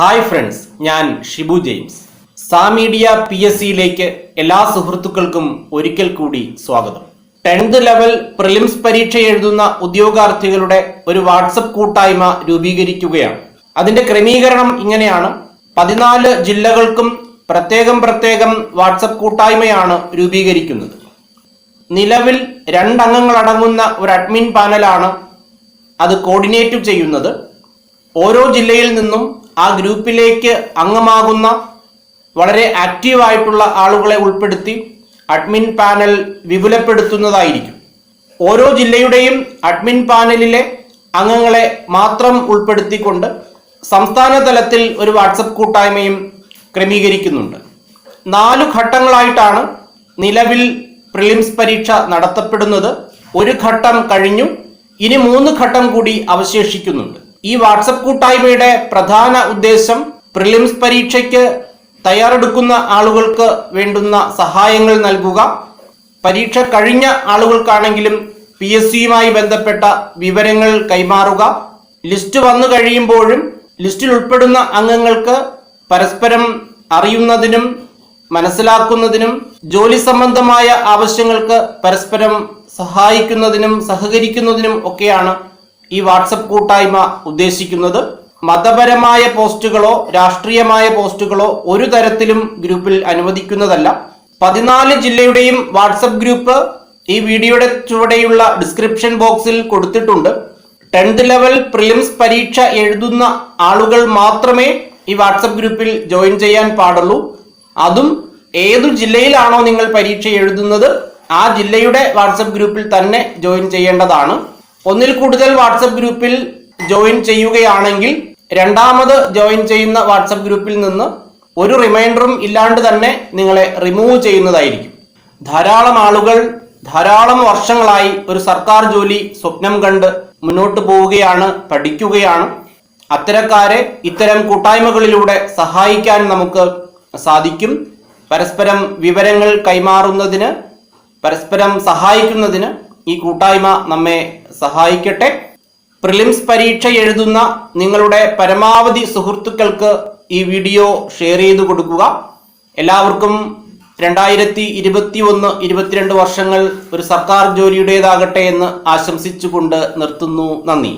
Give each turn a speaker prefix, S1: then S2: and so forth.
S1: Hi friends ഞാൻ Shibu James. സാമീഡിയ P S സിയിലേക്ക് എല്ലാ സുഹൃത്തുക്കൾക്കും ഒരിക്കൽ കൂടി സ്വാഗതം. ടെൻത്ത് ലെവൽ പ്രിലിംസ് പരീക്ഷ എഴുതുന്ന ഉദ്യോഗാർത്ഥികളുടെ ഒരു വാട്സപ്പ് കൂട്ടായ്മ രൂപീകരിക്കുകയാണ്. അതിന്റെ ക്രമീകരണം ഇങ്ങനെയാണ്. പതിനാല് ജില്ലകൾക്കും പ്രത്യേകം പ്രത്യേകം വാട്സപ്പ് കൂട്ടായ്മയാണ് രൂപീകരിക്കുന്നത്. നിലവിൽ രണ്ടംഗങ്ങളടങ്ങുന്ന ഒരു അഡ്മിൻ പാനലാണ് അത് കോർഡിനേറ്റ് ചെയ്യുന്നത്. ഓരോ ജില്ലയിൽ നിന്നും ആ ഗ്രൂപ്പിലേക്ക് അംഗമാകുന്ന വളരെ ആക്റ്റീവായിട്ടുള്ള ആളുകളെ ഉൾപ്പെടുത്തി അഡ്മിൻ പാനൽ വിപുലപ്പെടുത്തുന്നതായിരിക്കും. ഓരോ ജില്ലയുടെയും അഡ്മിൻ പാനലിലെ അംഗങ്ങളെ മാത്രം ഉൾപ്പെടുത്തിക്കൊണ്ട് സംസ്ഥാന തലത്തിൽ ഒരു വാട്സപ്പ് കൂട്ടായ്മയും ക്രമീകരിക്കുന്നുണ്ട്. നാലു ഘട്ടങ്ങളായിട്ടാണ് നിലവിൽ പ്രിലിംസ് പരീക്ഷ നടത്തപ്പെടുന്നത്. ഒരു ഘട്ടം കഴിഞ്ഞു. ഇനി മൂന്ന് ഘട്ടം കൂടി അവശേഷിക്കുന്നുണ്ട്. ഈ വാട്സപ്പ് കൂട്ടായ്മയുടെ പ്രധാന ഉദ്ദേശം പ്രിലിംസ് പരീക്ഷയ്ക്ക് തയ്യാറെടുക്കുന്ന ആളുകൾക്ക് വേണ്ടുന്ന സഹായങ്ങൾ നൽകുക. പരീക്ഷ കഴിഞ്ഞ ആളുകൾക്കാണെങ്കിലും പി എസ് സിയുമായി ബന്ധപ്പെട്ട വിവരങ്ങൾ കൈമാറുക. ലിസ്റ്റ് വന്നു കഴിയുമ്പോഴും ലിസ്റ്റിൽ ഉൾപ്പെടുന്ന അംഗങ്ങൾക്ക് പരസ്പരം അറിയുന്നതിനും മനസ്സിലാക്കുന്നതിനും ജോലി സംബന്ധമായ ആവശ്യങ്ങൾക്ക് പരസ്പരം സഹായിക്കുന്നതിനും സഹകരിക്കുന്നതിനും ഒക്കെയാണ് ഈ വാട്സപ്പ് കൂട്ടായ്മ ഉദ്ദേശിക്കുന്നത് മതപരമായ പോസ്റ്റുകളോ രാഷ്ട്രീയമായ പോസ്റ്റുകളോ ഒരു തരത്തിലും ഗ്രൂപ്പിൽ അനുവദിക്കുന്നതല്ല. പതിനാല് ജില്ലയുടെയും വാട്സപ്പ് ഗ്രൂപ്പ് ഈ വീഡിയോയുടെ ചുവടെയുള്ള ഡിസ്ക്രിപ്ഷൻ ബോക്സിൽ കൊടുത്തിട്ടുണ്ട്. ടെൻത്ത് ലെവൽ പ്രിലിംസ് പരീക്ഷ എഴുതുന്ന ആളുകൾ മാത്രമേ ഈ വാട്സപ്പ് ഗ്രൂപ്പിൽ ജോയിൻ ചെയ്യാൻ പാടുള്ളൂ. അതും ഏതു ജില്ലയിലാണോ നിങ്ങൾ പരീക്ഷ എഴുതുന്നത് ആ ജില്ലയുടെ വാട്സപ്പ് ഗ്രൂപ്പിൽ തന്നെ ജോയിൻ ചെയ്യേണ്ടതാണ്. ഒന്നിൽ കൂടുതൽ വാട്സപ്പ് ഗ്രൂപ്പിൽ ജോയിൻ ചെയ്യുകയാണെങ്കിൽ രണ്ടാമത് ജോയിൻ ചെയ്യുന്ന വാട്സപ്പ് ഗ്രൂപ്പിൽ നിന്ന് ഒരു റിമൈൻഡറും ഇല്ലാണ്ട് തന്നെ നിങ്ങളെ റിമൂവ് ചെയ്യുന്നതായിരിക്കും. ധാരാളം ആളുകൾ ധാരാളം വർഷങ്ങളായി ഒരു സർക്കാർ ജോലി സ്വപ്നം കണ്ട് മുന്നോട്ട് പോവുകയാണ് പഠിക്കുകയാണ്. അത്തരക്കാരെ ഇത്തരം കൂട്ടായ്മകളിലൂടെ സഹായിക്കാൻ നമുക്ക് സാധിക്കും. പരസ്പരം വിവരങ്ങൾ കൈമാറുന്നതിന് പരസ്പരം സഹായിക്കുന്നതിന് ഈ കൂട്ടായ്മ നമ്മെ സഹായിക്കട്ടെ. പ്രിലിംസ് പരീക്ഷ എഴുതുന്ന നിങ്ങളുടെ പരമാവധി സുഹൃത്തുക്കൾക്ക് ഈ വീഡിയോ ഷെയർ ചെയ്തു കൊടുക്കുക. എല്ലാവർക്കും രണ്ടായിരത്തി ഇരുപത്തി ഒന്ന് ഇരുപത്തിരണ്ട് വർഷങ്ങൾ ഒരു സർക്കാർ ജോലിയുടേതാകട്ടെ എന്ന് ആശംസിച്ചുകൊണ്ട് നിർത്തുന്നു. നന്ദി.